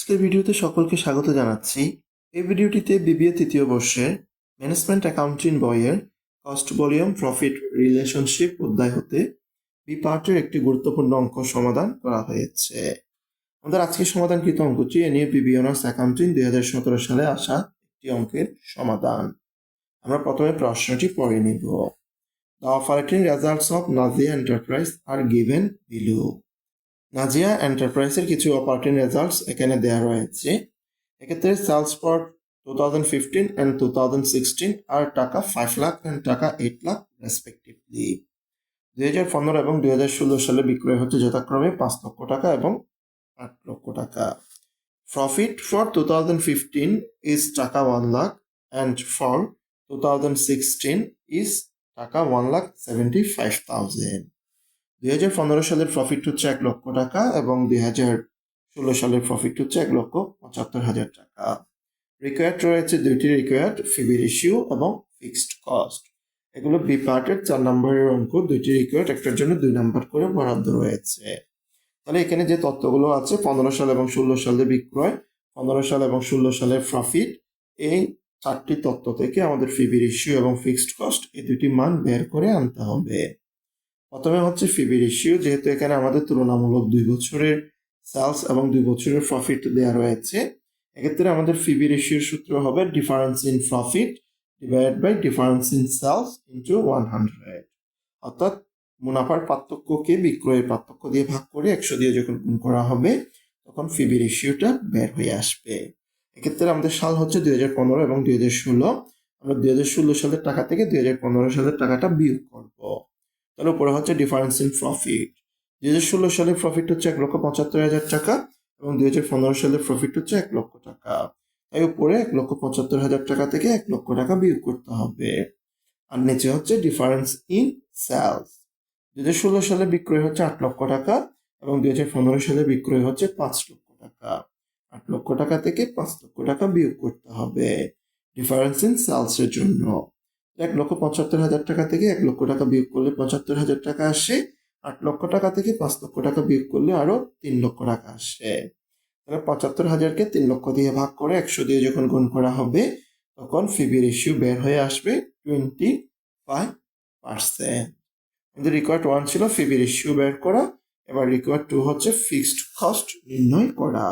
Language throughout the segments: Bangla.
আজকের ভিডিওতে সকলকে স্বাগত জানাচ্ছি। এই ভিডিওটিতে বিবিএ তৃতীয় বর্ষের ম্যানেজমেন্ট অ্যাকাউন্টিং বইয়ের কস্ট ভলিউম প্রফিট রিলেশনশিপ অধ্যায় হতে বি পার্টের একটি গুরুত্বপূর্ণ অঙ্ক সমাধান করা হয়েছে। আমাদের আজকে সমাধানকৃত অঙ্কটি এ নিয়ে বিবি অনার্স অ্যাকাউন্টিং দুই হাজার সতেরো সালে আসা একটি অঙ্কের সমাধান। আমরা প্রথমে প্রশ্নটি পড়ে নিব। The operating results of Nazia enterprise are given below Nazia এন্টারপ্রাইজের কিছু অপারেটিং রেজাল্টস এখানে দেওয়া রয়েছে। এক্ষেত্রে sales for two thousand fifteen and two thousand sixteen are taka five lakh and taka eight lakh respectively দুই হাজার পনেরো এবং দুই হাজার ষোলো সালে বিক্রয় হচ্ছে যথাক্রমে পাঁচ লক্ষ টাকা এবং আট লক্ষ টাকা। Profit for two thousand fifteen is taka one lakh and for two thousand sixteen is taka one lakh seventy five thousand দুই হাজার পনেরো সালের প্রফিট হচ্ছে এক লক্ষ টাকা এবং দুই হাজার ষোলো সালের প্রফিট হচ্ছে এক লক্ষ পঁচাত্তর হাজার টাকা। রিকোয়ার্ড রয়েছে দুইটি রিকোয়ার্ড ফিবি রেশিও এবং ফিক্সড কস্ট এগুলো বি পার্টের চার নম্বরের অঙ্ক, দুইটি রিকোয়ার্ড একটার জন্য দুই নম্বর করে বরাদ্দ রয়েছে। তাহলে এখানে যে তত্ত্বগুলো আছে, পনেরো সাল এবং ষোলো সালে বিক্রয়, পনেরো সাল এবং ষোলো সালের প্রফিট এই চারটি তত্ত্ব থেকে আমাদের ফিবি রেশিও এবং ফিক্সড কস্ট এই দুটি মান বের করে আনতে হবে। প্রথমে হচ্ছে ফিবি রেশিও যেহেতু এখানে আমাদের তুলনামূলক দুই বছরের সেলস এবং দুই বছরের প্রফিট দেওয়া রয়েছে, এক্ষেত্রে আমাদের ফিবি রেশিওর সূত্র হবে difference in profit divide by difference in sales into one hundred অর্থাৎ মুনাফার পার্থক্যকে বিক্রয়ের পার্থক্য দিয়ে ভাগ করে একশো দিয়ে যখন গুণ করা হবে, তখন ফিবি রেশিওটা বের হয়ে আসবে। এক্ষেত্রে আমাদের সাল হচ্ছে দুই হাজার পনেরো এবং দুই হাজার ষোলো। আমরা দুই হাজার ষোলো সালের টাকা থেকে দুই হাজার পনেরো সালের টাকাটা বিয়োগ করব। তাহলে উপরে হচ্ছে ডিফারেন্স ইন প্রফিট দুই হাজার ষোলো সালের প্রফিট হচ্ছে এক লক্ষ পঁচাত্তর হাজার টাকা এবং দুই হাজার পনেরো সালের প্রফিট হচ্ছে এক লক্ষ টাকা। তাই উপরে এক লক্ষ পঁচাত্তর হাজার টাকা থেকে এক লক্ষ টাকা বিয়োগ করতে হবে। আর নিচে হচ্ছে ডিফারেন্স ইন সেলস দুই হাজার ষোলো সালে বিক্রয় হচ্ছে আট লক্ষ টাকা এবং দুই হাজার পনেরো সালে বিক্রয় হচ্ছে পাঁচ লক্ষ টাকা। আট লক্ষ টাকা থেকে পাঁচ লক্ষ টাকা বিয়োগ করতে হবে। ডিফারেন্স ইন সেলসের জন্য। এক লক্ষ পঁচাত্তর হাজার টাকা থেকে এক লক্ষ টাকা বিয়োগ করলে পঁচাত্তর হাজার টাকা আসে। আট লক্ষ টাকা থেকে পাঁচ লক্ষ টাকা বিয়োগ করলে আরও তিন লক্ষ টাকা আসে। তাহলে পঁচাত্তর হাজারকে তিন লক্ষ দিয়ে ভাগ করে একশো দিয়ে যখন গুণ করা হবে, তখন ফিবি রেশিও বের হয়ে আসবে টোয়েন্টি ফাইভ পার্সেন্ট আমাদের রিকোয়ার্ড ওয়ান ছিল ফিবি রেশিও বের করা, এবার রিকোয়ার্ড টু হচ্ছে ফিক্সড কস্ট নির্ণয় করা।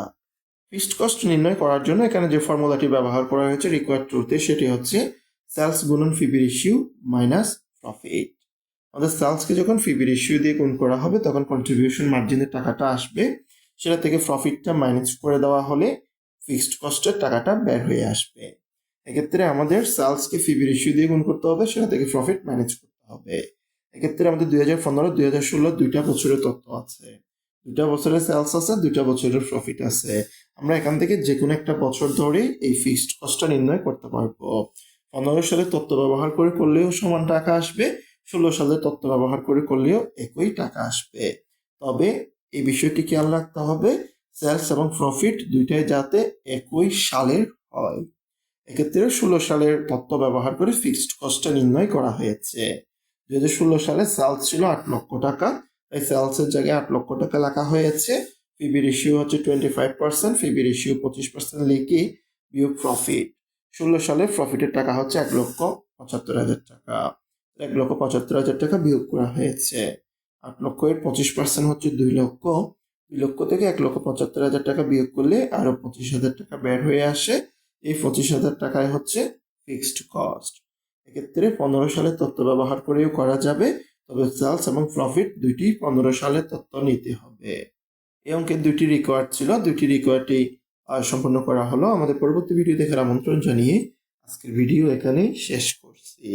ফিক্সড কস্ট নির্ণয় করার জন্য এখানে যে ফর্মুলাটি ব্যবহার করা হয়েছে রিকোয়ার্ড টুতে সেটি হচ্ছে সেলস গুণন ফিবি রেশিও মাইনাস প্রফিট আমাদের সেলসকে যখন ফিবি রেশিও দিয়ে গুণ করা হবে, তখন কন্ট্রিবিউশন মার্জিনের টাকাটা আসবে। সেটা থেকে প্রফিটটা মাইনাস করে দেওয়া হলে ফিক্সড কস্টের টাকাটা বের হয়ে আসবে। এক্ষেত্রে আমাদের সেলসকে ফিবি রেশিও দিয়ে গুণ করতে হবে, সেটা থেকে প্রফিট ম্যানেজ করতে হবে। এক্ষেত্রে আমাদের দুই হাজার পনেরো, দুই হাজার ষোলো দুইটা বছরের তথ্য আছে। দুটা বছরের সেলস আছে, দুইটা বছরের প্রফিট আছে। আমরা এখান থেকে যে কোনো একটা বছর ধরে এই ফিক্সড কস্টটা নির্ণয় করতে পারব। পনেরো সালে তথ্য ব্যবহার করে করলেও সমান টাকা আসবে, ষোলো সালে তথ্য ব্যবহার করে করলেও একই টাকা আসবে। তবে এই বিষয়টি খেয়াল রাখতে হবে সেলস এবং প্রফিট দুইটাই যাতে একই সালের হয়। এক্ষেত্রে ষোলো সালের তথ্য ব্যবহার করে ফিক্সড কস্টটা নির্ণয় করা হয়েছে। দুই হাজার ষোলো সালে সেলস ছিল আট লক্ষ টাকা এই সেলসের জায়গায় আট লক্ষ টাকা লেখা হয়েছে। ফিবি রেশিও হচ্ছে twenty five percent P V ratio পঁচিশ পার্সেন্ট লিখে বিয়োগ প্রফিট ষোলো সালে প্রফিটের টাকা হচ্ছে এক লক্ষ পঁচাত্তর হাজার টাকা। এক লক্ষ পঁচাত্তর হাজার টাকা বিয়োগ করা হয়েছে। আট লক্ষ এর পঁচিশ পার্সেন্ট হচ্ছে দুই লক্ষ। দুই লক্ষ থেকে এক লক্ষ পঁচাত্তর হাজার টাকা বিয়োগ করলে আরও পঁচিশ হাজার টাকা বের হয়ে আসে। এই পঁচিশ হাজার টাকায় হচ্ছে ফিক্সড কস্ট এক্ষেত্রে পনেরো সালের তথ্য ব্যবহার করেও করা যাবে, তবে সেলস এবং প্রফিট দুইটি পনেরো সালের তথ্য নিতে হবে। এই অঙ্কের দুইটি রিকোয়ার্ড ছিল। দুইটি রিকোয়ার্ডই সম্পন্ন করা হলো। আমাদের পরবর্তী ভিডিও দেখার আমন্ত্রণ জানিয়ে আজকের ভিডিও এখানে শেষ করছি।